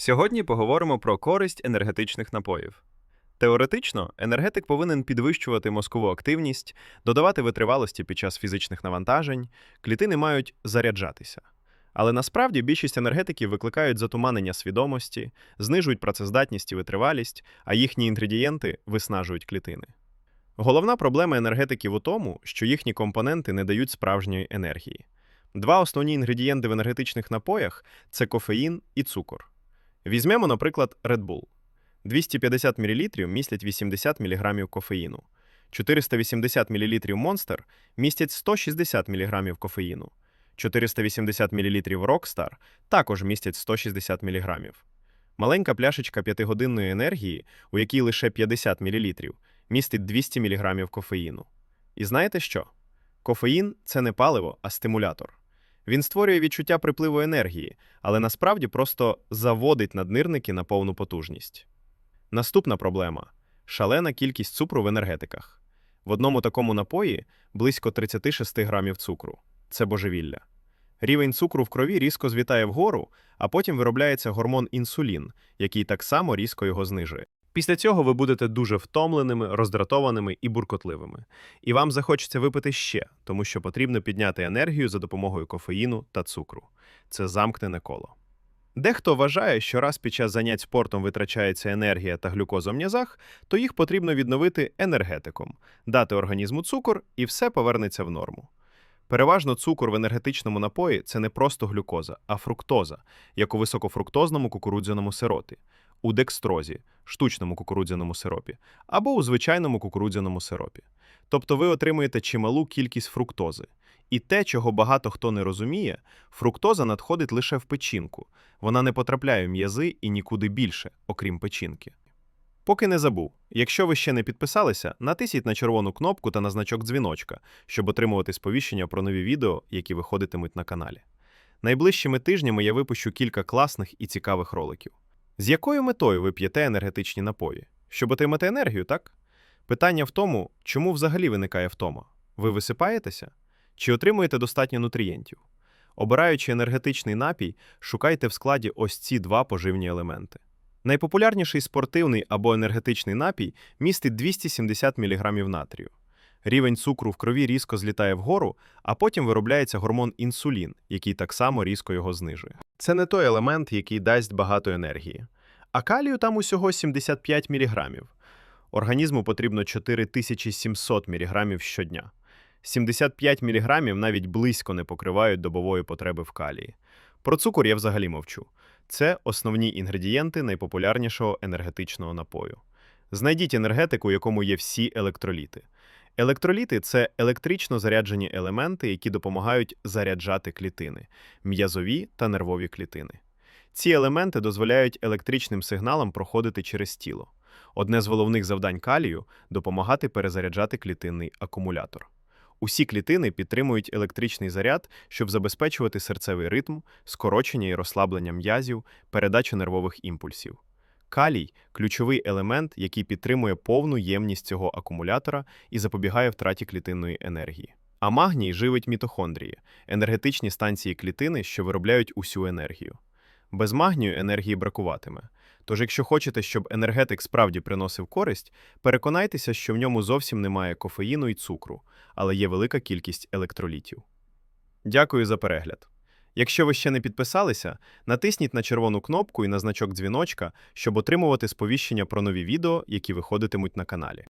Сьогодні поговоримо про користь енергетичних напоїв. Теоретично, енергетик повинен підвищувати мозкову активність, додавати витривалості під час фізичних навантажень, клітини мають заряджатися. Але насправді більшість енергетиків викликають затуманення свідомості, знижують працездатність і витривалість, а їхні інгредієнти виснажують клітини. Головна проблема енергетиків у тому, що їхні компоненти не дають справжньої енергії. Два основні інгредієнти в енергетичних напоях це кофеїн і цукор. Візьмемо, наприклад, Red Bull. 250 мл містять 80 мг кофеїну. 480 мл Monster містять 160 мг кофеїну. 480 мл Rockstar також містять 160 мг. Маленька пляшечка 5-годинної енергії, у якій лише 50 мл, містить 200 мг кофеїну. І знаєте що? Кофеїн це не паливо, а стимулятор. Він створює відчуття припливу енергії, але насправді просто заводить наднирники на повну потужність. Наступна проблема шалена кількість цукру в енергетиках. В одному такому напої близько 36 грамів цукру. Це божевілля. Рівень цукру в крові різко звітає вгору, а потім виробляється гормон інсулін, який так само різко його знижує. Після цього ви будете дуже втомленими, роздратованими і буркотливими. І вам захочеться випити ще, тому що потрібно підняти енергію за допомогою кофеїну та цукру. Це замкнене коло. Дехто вважає, що раз під час занять спортом витрачається енергія та глюкоза в м'язах, то їх потрібно відновити енергетиком, дати організму цукор, і все повернеться в норму. Переважно цукор в енергетичному напої це не просто глюкоза, а фруктоза, як у високофруктозному кукурудзяному сиропі, у декстрозі, штучному кукурудзяному сиропі, або у звичайному кукурудзяному сиропі. Тобто ви отримуєте чималу кількість фруктози. І те, чого багато хто не розуміє, фруктоза надходить лише в печінку. Вона не потрапляє в м'язи і нікуди більше, окрім печінки. Поки не забув, якщо ви ще не підписалися, натисніть на червону кнопку та на значок дзвіночка, щоб отримувати сповіщення про нові відео, які виходитимуть на каналі. Найближчими тижнями я випущу кілька класних і цікавих роликів. З якою метою ви п'єте енергетичні напої? Щоб отримати енергію, так? Питання в тому, чому взагалі виникає втома? Ви висипаєтеся? Чи отримуєте достатньо нутрієнтів? Обираючи енергетичний напій, шукайте в складі ось ці два поживні елементи. Найпопулярніший спортивний або енергетичний напій містить 270 мг натрію. Рівень цукру в крові різко злітає вгору, а потім виробляється гормон інсулін, який так само різко його знижує. Це не той елемент, який дасть багато енергії. А калію там усього 75 мг. Організму потрібно 4700 мг щодня. 75 мг навіть близько не покривають добової потреби в калії. Про цукор я взагалі мовчу. Це основні інгредієнти найпопулярнішого енергетичного напою. Знайдіть енергетику, у якому є всі електроліти. Електроліти це електрично заряджені елементи, які допомагають заряджати клітини, м'язові та нервові клітини. Ці елементи дозволяють електричним сигналам проходити через тіло. Одне з головних завдань калію допомагати перезаряджати клітинний акумулятор. Усі клітини підтримують електричний заряд, щоб забезпечувати серцевий ритм, скорочення і розслаблення м'язів, передачу нервових імпульсів. Калій ключовий елемент, який підтримує повну ємність цього акумулятора і запобігає втраті клітинної енергії. А магній живить мітохондрії енергетичні станції клітини, що виробляють усю енергію. Без магнію енергії бракуватиме. Тож, якщо хочете, щоб енергетик справді приносив користь, переконайтеся, що в ньому зовсім немає кофеїну і цукру, але є велика кількість електролітів. Дякую за перегляд. Якщо ви ще не підписалися, натисніть на червону кнопку і на значок дзвіночка, щоб отримувати сповіщення про нові відео, які виходитимуть на каналі.